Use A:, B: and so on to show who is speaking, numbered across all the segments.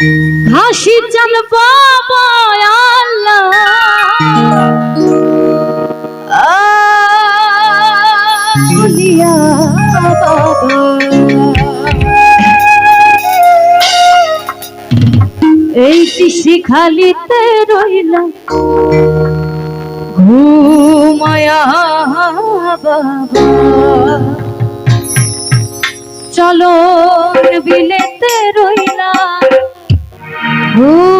A: ঘাসি চাল পাবো আল্লাহ। আলিয়া এই কৃষি খালিতে রইলাম। ঘুমায়া বাবা। চলো বিলেতে রই Ooh.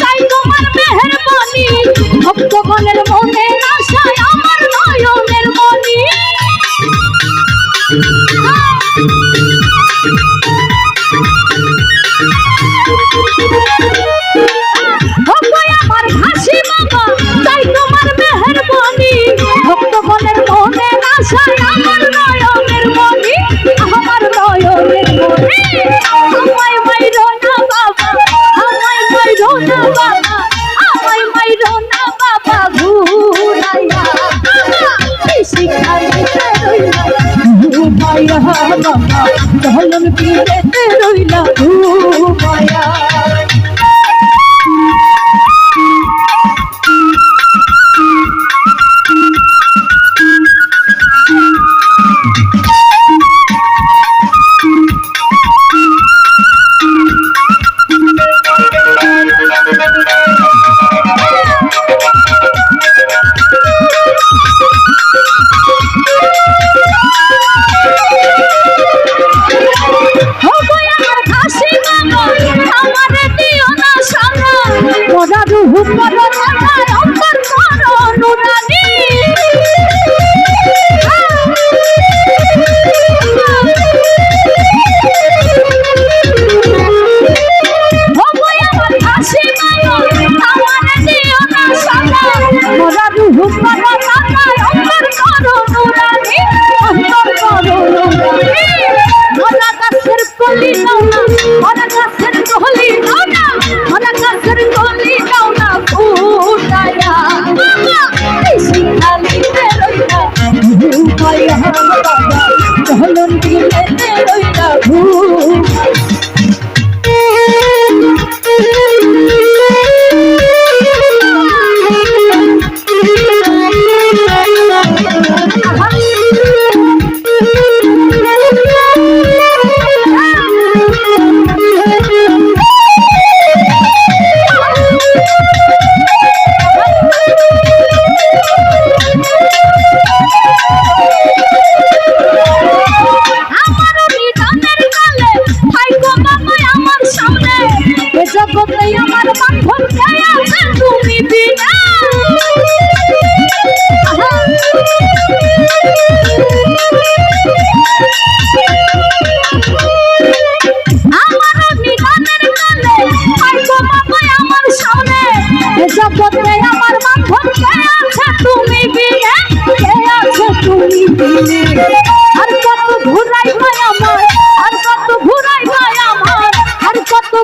A: চাই তোমার মেহরবানি ভক্তগণের মনে আশায় আমার আমার নয় রইলা রইলা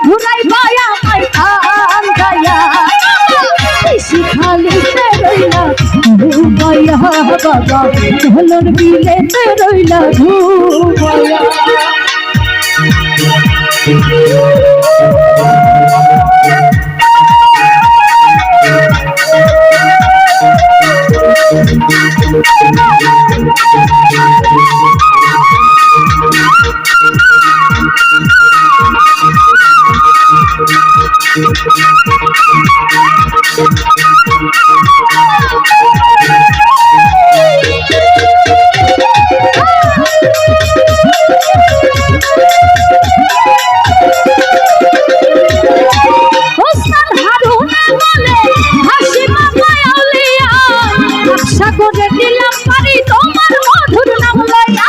A: ঘুরাই পায়া আর আঙ্গায়া বেশি খালি রইলা ঘুমাইয়া বাবা। ঢোলর বিলে রইলা ঘুমাইয়া আশা দিলাম পারি তোমার মধুর নাম লইয়া।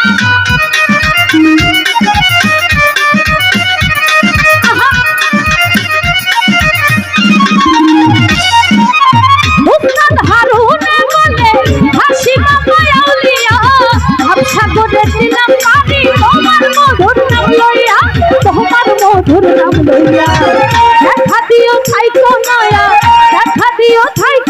A: করে দিলাম পারি তোমার মধুর নাম লইয়া। তোমার মধুর নাম লইয়া। দেখা দিও থাইকো নয়া। দেখা দিও থাইকো